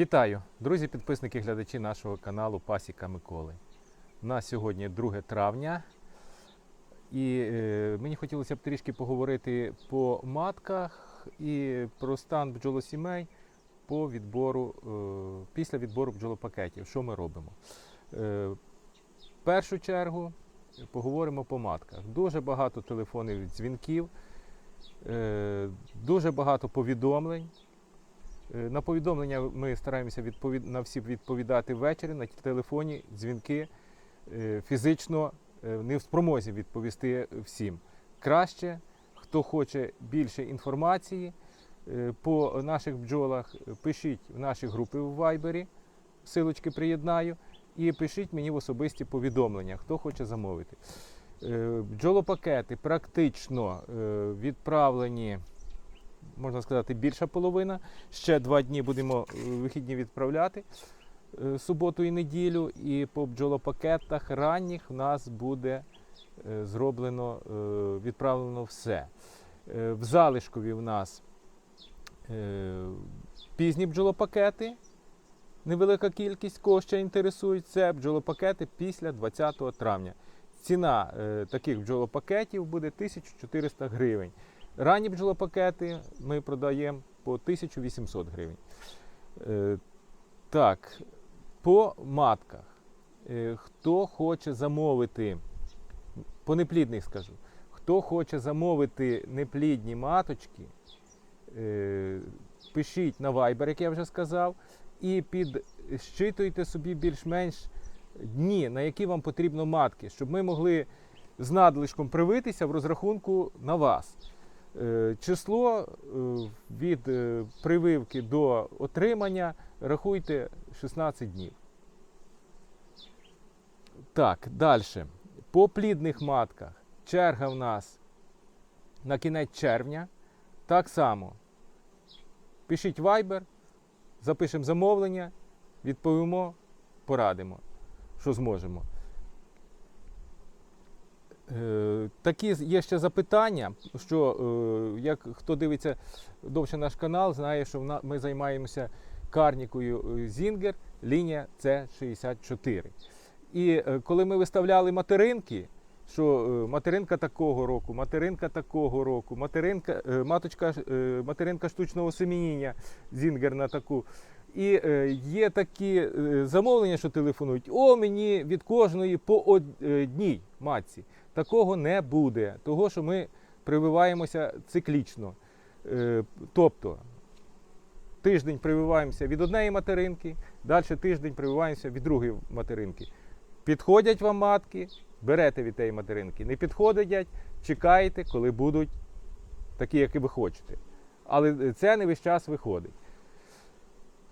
Вітаю, друзі, підписники, глядачі нашого каналу Пасіка Миколи. У нас сьогодні 2 травня. І е, мені хотілося б трішки поговорити по матках і про стан бджолосімей по відбору, е, після відбору бджолопакетів. Що ми робимо? Е, в першу чергу поговоримо по матках. Дуже багато телефонів дзвінків, е, дуже багато повідомлень. Е, На повідомлення ми стараємося відповід... на всі відповідати ввечері на телефоні, дзвінки е, фізично е, не в спромозі відповісти всім. Краще, хто хоче більше інформації по наших бджолах, пишіть в наші групи в Вайбері, силочки приєднаю, і пишіть мені в особисті повідомлення, хто хоче замовити. Бджолопакети практично відправлені можна сказати, більша половина. Ще два дні будемо е, вихідні відправляти е, суботу і неділю. І по бджолопакетах ранніх в нас буде е, зроблено, відправлено все. В залишкові в нас пізні бджолопакети. Невелика кількість, кого це бджолопакети після 20 травня. Ціна е, таких бджолопакетів буде 1400 гривень. Ранні бджолопакети ми продаємо по 1800 гривень. Е, так, по матках. Е, хто хоче замовити, по неплідних скажу, хто хоче замовити неплідні маточки, е, пишіть на Viber, як я вже сказав, і підщитуйте собі більш-менш дні, на які вам потрібно матки, щоб ми могли з надлишком привитися в розрахунку на вас. Е, Число е, від е, прививки до отримання рахуйте 16 днів. Так, далі. По плідних матках черга в нас на кінець червня. Так само. Пишіть Viber, запишемо замовлення, відповімо, порадимо, що зможемо. Е, Такі є ще запитання, що е, як хто дивиться довше наш канал, знає, що ми займаємося карнікою е, Зінгер, лінія С64. І коли ми виставляли материнки, що материнка такого року, материнка такого року, материнка, маточка, материнка штучного семініння Зінгер на таку. І є такі замовлення, що телефонують, о, мені від кожної по одній матці. Такого не буде, того що ми прививаємося циклічно. Е, Тобто тиждень прививаємося від однієї материнки, далі тиждень прививаємося від другої материнки. Підходять вам матки, берете від тієї материнки. Не підходять, чекаєте, коли будуть такі, які ви хочете. Але це не весь час виходить.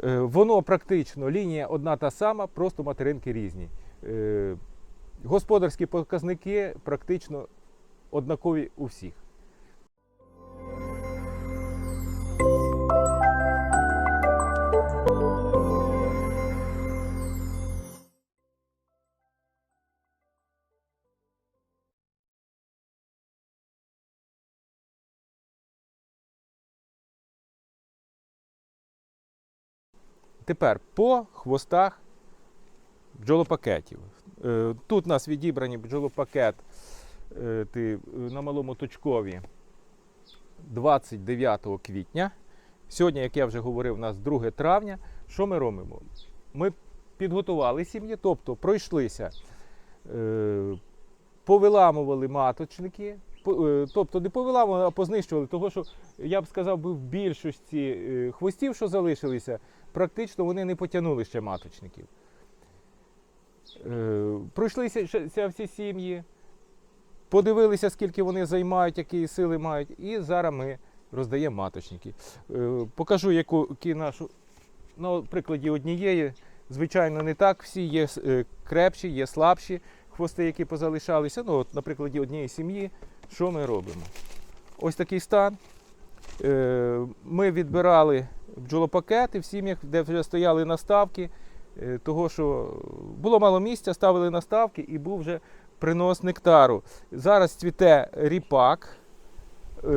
Е, Воно практично лінія одна та сама, просто материнки різні. Господарські показники практично однакові у всіх. Тепер по хвостах бджолопакетів. Е, Тут у нас відібрані бджолопакет е, е, на малому точкові 29 квітня. Сьогодні, як я вже говорив, у нас 2 травня. Що ми робимо? Ми підготували сім'ї, тобто пройшлися, повиламували маточники. Тобто не повиламували, а познищували, того що я б сказав, в більшості хвостів, що залишилися, практично вони не потягнули ще маточників. Е, Пройшлися всі сім'ї, подивилися, скільки вони займають, які сили мають, і зараз ми роздаємо маточники. Е, Покажу, які нашу на прикладі однієї. Звичайно, не так. Всі є е, крепші, є слабші хвости, які позалишалися. Ну, от, на прикладі однієї сім'ї, що ми робимо? Ось такий стан. Ми відбирали бджолопакети в сім'ях, де вже стояли наставки, того що було мало місця, ставили наставки і був вже принос нектару. Зараз цвіте ріпак. Е,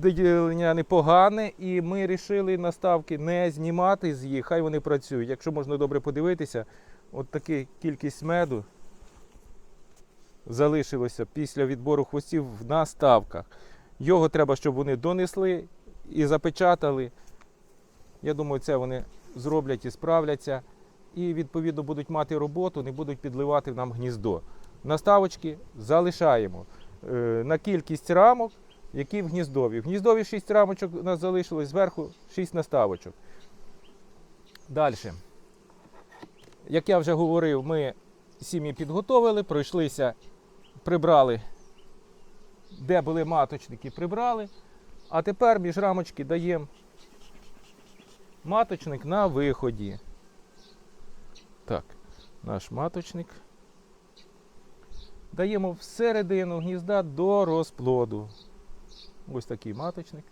Виділення непогане, і ми вирішили наставки не знімати з їх, хай вони працюють. Якщо можна добре подивитися, от така кількість меду залишилося після відбору хвостів в наставках. Його треба, щоб вони донесли і запечатали. Я думаю, це вони зроблять і справляться. І відповідно будуть мати роботу, не будуть підливати нам гніздо. Наставочки залишаємо е, на кількість рамок, які в гніздові. В гніздові 6 рамочок у нас залишилось, зверху 6 наставочок. Далі. Як я вже говорив, ми сім'ї підготовили, пройшлися, прибрали, де були маточники, прибрали. А тепер між рамочки даємо маточник на виході. Так, наш маточник. Даємо всередину гнізда до розплоду. Ось такий маточник.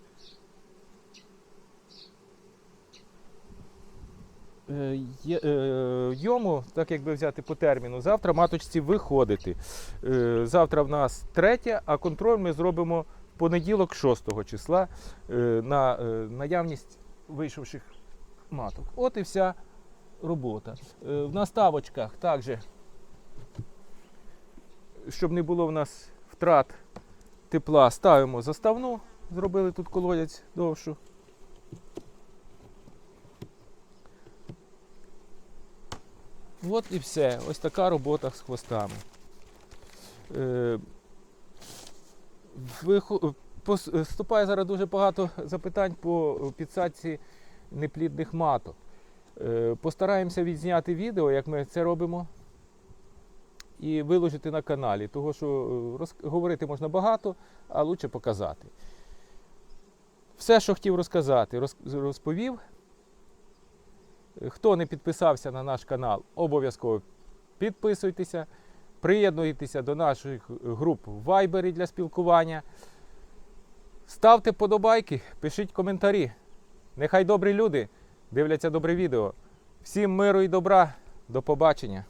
Е, е, Йому, так якби взяти по терміну, завтра маточці виходити. Е, Завтра в нас третє, а контроль ми зробимо в понеділок 6 числа на наявність вийшовших маток. От і вся робота. Е, В наставочках також, щоб не було в нас втрат тепла, ставимо заставну. Зробили тут колодязь довшу. От і все. Ось така робота з хвостами. Е, вихо- пос- Вступає зараз дуже багато запитань по підсадці неплідних маток. Е, Постараємося відзняти відео, як ми це робимо, і виложити на каналі. Того, що е, роз- говорити можна багато, а краще показати. Все, що хотів розказати, роз- розповів. Хто не підписався на наш канал, обов'язково підписуйтеся, приєднуйтеся до наших груп в Viber для спілкування. Ставте подобайки, пишіть коментарі. Нехай добрі люди дивляться добре відео. Всім миру і добра. До побачення.